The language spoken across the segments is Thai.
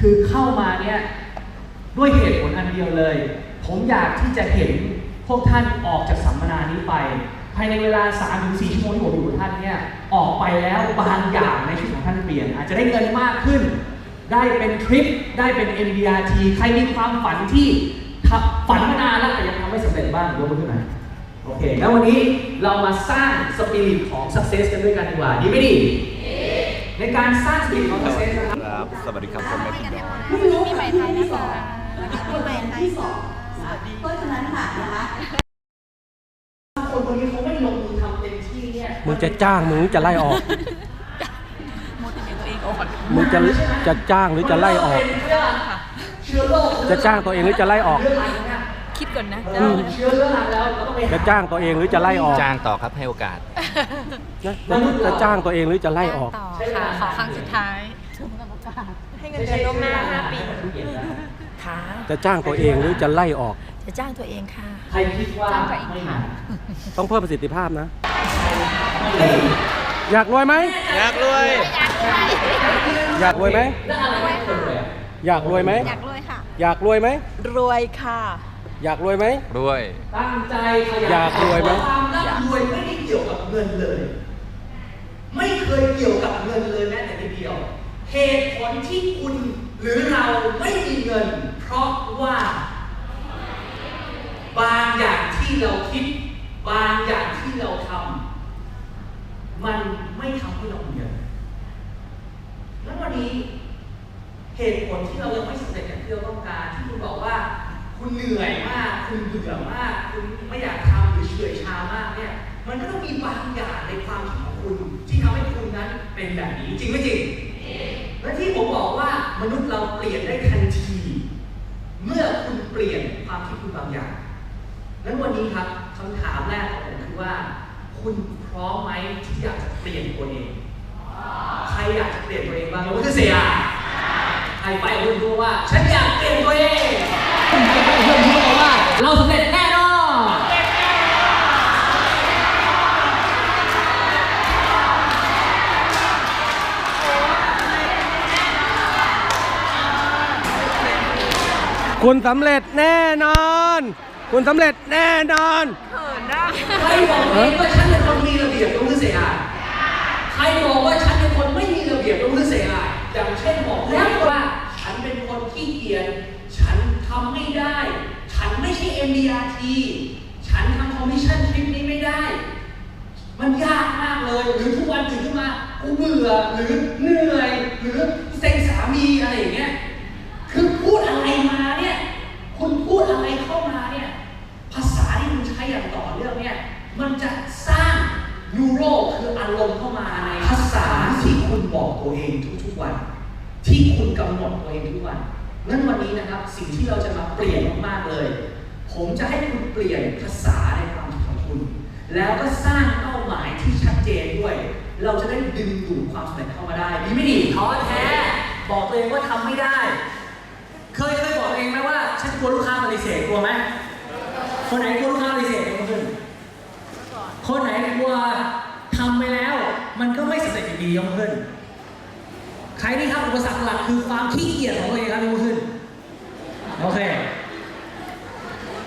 คือเข้ามาเนี่ยด้วยเหตุผลอันเดียวเลย ผมอยากที่จะเห็นพวกท่านออกจากสัมมนานี้ไป ภายในเวลา3-4ชั่วโมงที่ผมอยู่กับท่านเนี่ยออกไปแล้วบางอย่างในชีวิตของท่านเปลี่ยน อาจจะได้เงินมากขึ้น ได้เป็นทริป ได้เป็น MDRT ใครมีความฝันที่ฝันมานานแล้วแต่ยังทำไม่สำเร็จบ้างยกมือขึ้นหน่อยโอเค แล้ววันนี้เรามาสร้างสปิริตของ success กันด้วยกันดีกว่า ดีไม่ดี ในการสร้างสปิริตของ success นะครับครับ สวัสดีครับพ่อแม่พี่น้องปีใหม่ไทยนะคะปีใหม่ที่สองเพราะฉะนั้นค่ะนะคะถ้าคนคนนี้เขาไม่ลงมือทำเต็มที่เนี่ยมึงจะจ้างมึงจะไล่ออกโมติเวตตัวเองก่อนมึงจะจะจ้างหรือจะไล่ออกเชื้อโรคจะจ้างตัวเองหรือจะไล่ออกเรื้รังเนี่ยคิดก่อนนะเออเชื้อเรื้อรังแล้วเราต้องไปหจะจ้างตัวเองหรือจะไล่ออก จ้างต่อครับให้โอกาส จะจะจ้างตัวเองหรือจะไล่ออก ต่อค่ะ ขอครั้งสุดท้าย ให้เงินเดือนล่วงหน้า5ปีค่ะจะจ้างตัวเองหรือจะไล่ออก จะจ้างตัวเองค่ะ ใครคิดว่าจ้างตัวเองไม่หาต้องเพิ่มประสิทธิภาพนะ อยากรวยไหม อยากรวย อยากรวยไหมแล้วอะไรไม่เคยเลยอยากรวยไหม อยากรวยค่ะ อยากรวยไหม รวยค่ะ อยากรวยไหม รวย ตั้งใจขยันอยากรวยไหม ความร่ำรวยไม่ได้เกี่ยวกับเงินเลย ไม่เคยเกี่ยวกับเงินเลยแม้แต่นิดเดียว เหตุผลที่คุณหรือเราไม่มีเงิน เพราะว่า บางอย่างที่เราคิด บางอย่างที่เราทำมันไม่ทำให้เรามีเงิน แล้ววันนี้เหตุผลที่เรายังไม่สำเร็จอย่างที่เราต้องการที่คุณบอกว่า คุณเหนื่อยมาก คุณเบื่อมาก คุณไม่อยากทำหรือเฉื่อยชามากเนี่ย มันก็ต้องมีบางอย่างในความคิดของคุณ ที่ทำให้คุณนั้นเป็นแบบนี้จริงไม่จริง และที่ผมบอกว่ามนุษย์เราเปลี่ยนได้ทันที เมื่อคุณเปลี่ยนความคิดคุณบางอย่างนั้นวันนี้ครับคำถามแรกของผมคือว่า คุณพร้อมไหมที่อยากจะเปลี่ยนตัวเองใครอยากจะเปลี่ยนตัวเองบ้างยกมือเสียใครไปเพื่อนพูดว่าฉันอยากเปลี่ยนตัวเอง คุณสำเร็จแน่นอน คุณสำเร็จแน่นอนใครบอกเองว่าฉันเป็นคนมีระเบียบยกมือเสียใครบอกว่าฉันเป็นคนไม่มีระเบียบยกมือเสียอย่างเช่นบอกแล้วว่าฉันเป็นคนขี้เกียจ ฉันทำไม่ได้ ฉันไม่ใช่ MDRT ฉันทำคอมมิชชั่นทริปนี้ไม่ได้ มันยากมากเลย หรือทุกวันตื่นขึ้นมา กูเบื่อ หรือเหนื่อย หรือเซ็งสามีอะไรอย่างเงี้ย คือพูดอะไรมาเนี่ย คุณพูดอะไรเข้ามาเนี่ย ภาษาที่คุณใช้อย่างต่อเนื่องเนี่ย มันจะสร้างยูโรคืออารมณ์เข้ามาในภาษาที่คุณบอกตัวเองทุกๆวัน ที่คุณกำหนดตัวเองทุกวันนั้นวันนี้นะครับสิ่งที่เราจะมาเปลี่ยนมากๆเลย ผมจะให้คุณเปลี่ยนภาษาในความคิดของคุณ แล้วก็สร้างเป้าหมายที่ชัดเจนด้วย เราจะได้ดึงดูดความสำเร็จเข้ามาได้ดีไม่ดีท้อแท้ บอกตัวเองว่าทำไม่ได้ กลัวลูกค้าปฏิเสธกลัวไหมคนไหนกลัวลูกค้าปฏิเสธยกมือขึ้นคนไหนกลัวทำไปแล้ว มันก็ไม่สำเร็จอยู่ดียกมือขึ้น ใครที่ทำอุปสรรคหลักคือความขี้เกียจของตัวเองครับยกมือขึ้นโอเค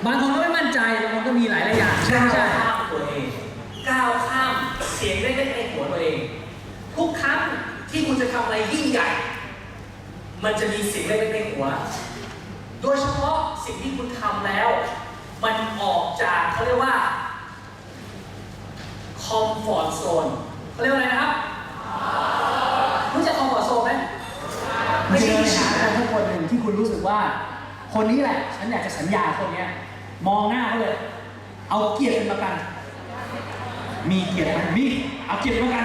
บางคนก็ไม่มั่นใจบางคนก็มีหลายหลายอย่างใช่ไหมใช่ข้ามตัวเองก้าวข้ามเสียงเล็กๆในหัวตัวเองทุกครั้งที่คุณจะทำอะไรยิ่งใหญ่ มันจะมีเสียงเล็กๆในหัว โดยเฉพาะสิ่งที่คุณทำแล้ว มันออกจากเขาเรียกว่าคอมฟอร์ z โซนเขาเรียกว่าอะไรนะครับรู้จักคอมฟอร์ z โซนไหมไม่ใช่หาคนทุกคนหนึ่งที่คุณรู้สึกว่า คนนี้แหละ ฉันอยากจะสัญญาคนนี้มองหน้าเขาเลย เอาเกียรติเป็นประกัน มีเกียรติไหมมีเอาเกียรติเป็นประกัน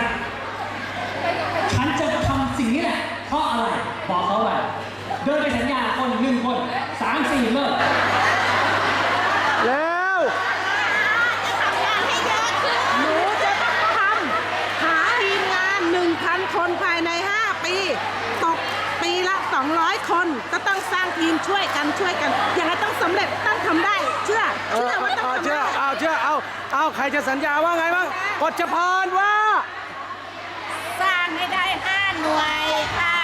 ฉันจะทำสิ่งนี้แหละเพราะอะไรบอกเขาไปเดินไปสัญญา สามสี่เลิกแล้ว หนูจะทำหาทีมงาน 1,000 คนภายใน 5 ปี ตกปีละ 200 คน ก็ต้องสร้างทีมช่วยกันช่วยกัน อย่างไรต้องสำเร็จต้องทำได้ เชื่อ เออเชื่อว่าต้องเอาทำเชื่อได้ เอาเชื่อเอาเอาใครจะสัญญาว่าไงบ้างกฎจพรว่า สร้างให้ได้5หน่วยค่ะภายใน4 5 9ค่ะ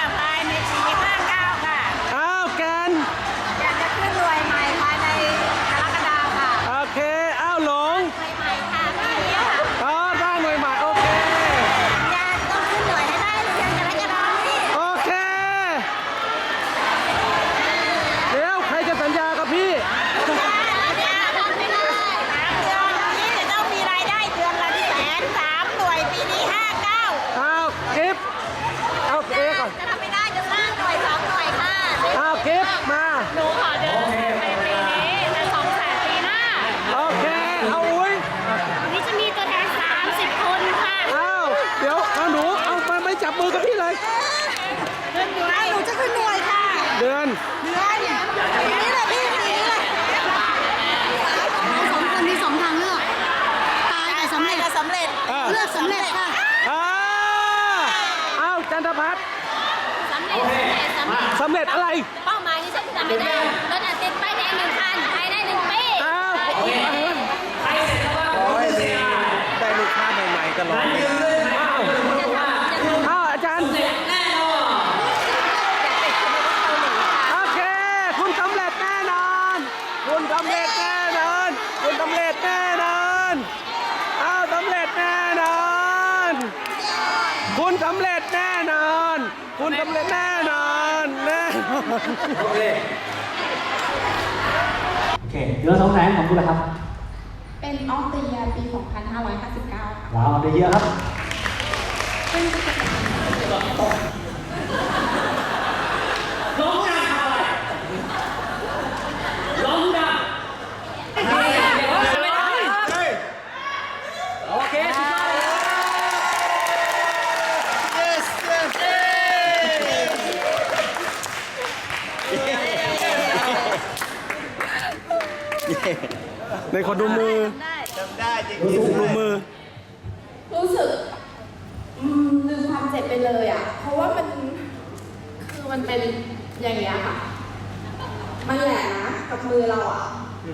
ำเร็จค่ะอ่าอ้าวจันทพัฒน์สำเร็จสำเร็จสำเร็จอะไร เป้าหมายที่ฉันทำไม่ได้รถอาติดป้ายแดงหนึ่งคันภายในหนึ่งปี อ้าว โอเคใครเสร็จแล้วบ้างยกมือเสียได้ลูกค้าใหม่ๆตลอดนั่นเลย ยืนเลยครับยกมือว่า อ้าวอาจารย์ เสร็จแน่นอน โอเค คุณสำเร็จแน่นอน คุณสำเร็จแน่นอน คุณสำเร็จแน่นอนอ้าวสำเร็จแน่นอน คุณสำเร็จแน่นอน คุณสำเร็จแน่นอนแน่นอนโอเคโอเคเหลือสองแสนของคุณละครับ เป็นออฟเดียปี 2559ค่ะว้าวได้เยอะครับร้องดังทำอะไรร้องดังไม่ได้ไม่ได้โอเคสุดยอดเลย ในขอดูมือจำได้จริงดูดูมือ รู้สึกอืมลืมความเจ็บไปเลยอะ เพราะว่ามันคือมันเป็นอย่างเงี้ยค่ะ มันแหลมนะกับมือเราอะ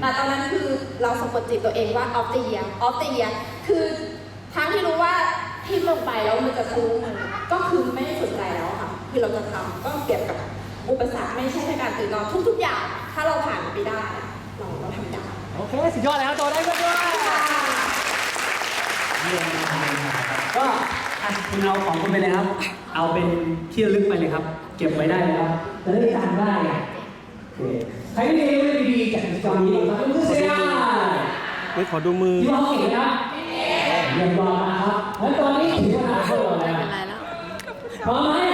แต่ตอนนั้นคือเราสะกดจิตตัวเองว่าออฟเตียออฟเตียคือทั้งที่รู้ว่าทิมลงไปแล้วมันจะทะลุมือก็คือไม่ได้สนใจแล้วอะค่ะ คือเราจะทำก็เปรียบกับอุปสรรคไม่ใช่แค่การตื่นนอนทุกๆอย่าง ถ้าเราผ่านมันไปได้อะเราเราทำได้ โอเคสุดยอดแล้วตัวได้ก็ด้วยเยี่ยมมากเลยครับก็อะคุณเอาของคุณไปเลยครับ เอาเป็นที่ระลึกไปเลยครับ เก็บไว้ได้เลยครับจะได้จำได้ไงโอเคใครที่เรียนรู้ดีๆจากกิจกรรมนี้นะครับยกมือเสียงไม่ขอดูมือ ที่ห้องเก่งนะเยี่ยมมากนะครับแล้วตอนนี้ถึงเวลาของเราแล้วพร้อมไหม